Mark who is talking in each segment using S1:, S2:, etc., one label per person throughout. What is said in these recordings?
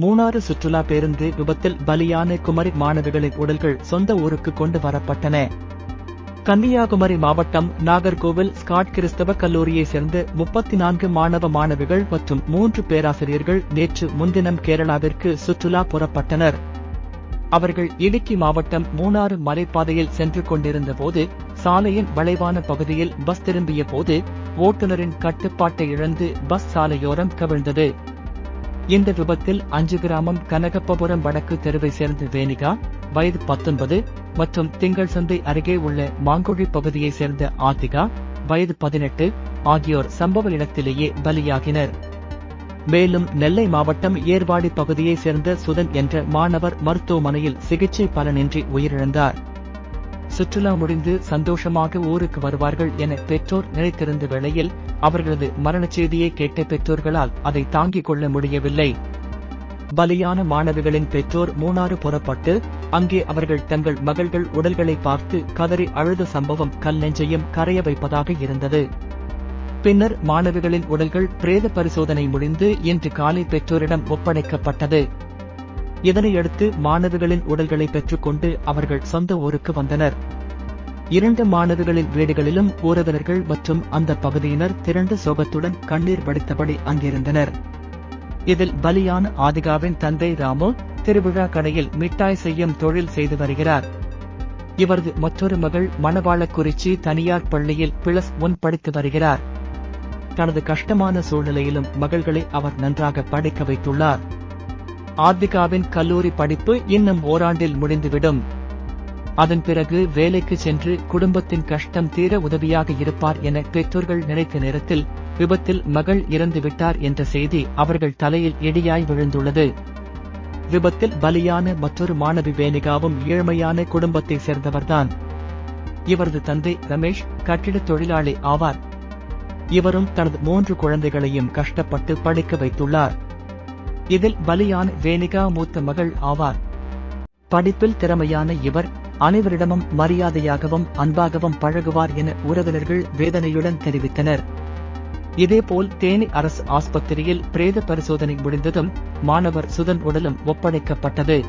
S1: மூணாறு சுற்றுலா பேருந்து விபத்தில் பலியான குமரி மாணவிகளின் உடல்கள் சொந்த ஊருக்கு கொண்டு வரப்பட்டன. கன்னியாகுமரி மாவட்டம் நாகர்கோவில் ஸ்காட் கிறிஸ்தவ கல்லூரியைச் சேர்ந்த முப்பத்தி நான்கு மாணவ மாணவிகள் மற்றும் மூன்று பேராசிரியர்கள் நேற்று முன்தினம் கேரளாவிற்கு சுற்றுலா புறப்பட்டனர். அவர்கள் இடுக்கி மாவட்டம் மூணாறு மலைப்பாதையில் சென்று கொண்டிருந்த போது சாலையின் வளைவான பகுதியில் பஸ் திரும்பிய போது ஓட்டுநரின் கட்டுப்பாட்டை இழந்து பஸ் சாலையோரம் கவிழ்ந்தது. இந்த விபத்தில் அஞ்சு கிராமம் கனகப்பபுரம் வடக்கு தெருவை சேர்ந்த வேணிகா வயது பத்தொன்பது மற்றும் திங்கள் சந்தை அருகே உள்ள மாங்குழி பகுதியைச் சேர்ந்த ஆதிகா வயது பதினெட்டு ஆகியோர் சம்பவ இடத்திலேயே பலியாகினர். மேலும் நெல்லை மாவட்டம் ஏர்வாடி பகுதியைச் சேர்ந்த சுதன் என்ற மாணவர் மருத்துவமனையில் சிகிச்சை பலனின்றி உயிரிழந்தார். சுற்றுலா முடிந்து சந்தோஷமாக ஊருக்கு வருவார்கள் என பெற்றோர் நினைத்திருந்த வேளையில் அவர்களது மரணச் செய்தியை கேட்ட பெற்றோர்களால் அதை தாங்கிக் கொள்ள முடியவில்லை. பலியான மாணவிகளின் பெற்றோர் மூணாறு புறப்பட்டு அங்கே அவர்கள் தங்கள் மகள்கள் உடல்களை பார்த்து கதறி அழுத சம்பவம் கல் நெஞ்சையும் கரைய வைப்பதாக இருந்தது. பின்னர் மாணவிகளின் உடல்கள் பிரேத பரிசோதனை முடிந்து இன்று காலை பெற்றோரிடம் ஒப்படைக்கப்பட்டது. இதனையடுத்து மாணவிகளின் உடல்களை பெற்றுக்கொண்டு அவர்கள் சொந்த ஊருக்கு வந்தனர். இரண்டு மாணவர்களின் வீடுகளிலும் உறவினர்கள் மற்றும் அந்த பகுதியினர் திரண்டு சோகத்துடன் கண்ணீர் வடித்தபடி அங்கிருந்தனர். இதில் பலியான ஆதிகாவின் தந்தை ராமு திருவிழா கடையில் மிட்டாய் செய்யும் தொழில் செய்து வருகிறார். இவரது மற்றொரு மகள் மணவாளக்குறிச்சி தனியார் பள்ளியில் பிளஸ் ஒன் படித்து வருகிறார். தனது கஷ்டமான சூழ்நிலையிலும் மகள்களை அவர் நன்றாக படிக்க வைத்துள்ளார். ஆதிகாவின் கல்லூரி படிப்பு இன்னும் ஓராண்டில் முடிந்துவிடும். அதன் பிறகு வேலைக்கு சென்று குடும்பத்தின் கஷ்டம் தீர உதவியாக இருப்பார் என பெற்றோர்கள் நினைத்த நேரத்தில் விபத்தில் மகள் இறந்து விட்டார் என்ற செய்தி அவர்கள் தலையில் இடியாய் விழுந்துள்ளது. விபத்தில் பலியான மற்றொரு மாணவி வேணிகாவும் ஏழ்மையான குடும்பத்தைச் சேர்ந்தவர்தான். இவரது தந்தை ரமேஷ் கட்டிடத் தொழிலாளி ஆவார். இவரும் தனது மூன்று குழந்தைகளையும் கஷ்டப்பட்டு படிக்க வைத்துள்ளார். இதில் பலியான வேணிகா மூத்த மகள் ஆவார். படிப்பில் திறமையான இவர் அனைவரிடமும் மரியாதையாகவும் அன்பாகவும் பழகுவார் என உறவினர்கள் வேதனையுடன் தெரிவித்தனர். இதேபோல் தேனி அரசு ஆஸ்பத்திரியில் பிரேத பரிசோதனை முடிந்ததும் மாணவர் சுதன் உடலும் ஒப்படைக்கப்பட்டது.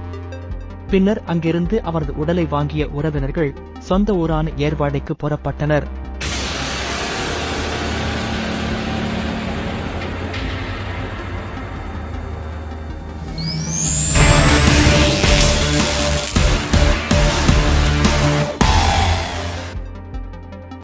S1: பின்னர் அங்கிருந்து அவரது உடலை வாங்கிய உறவினர்கள் சொந்த ஊரான ஏர்வாடிக்கு புறப்பட்டனர்.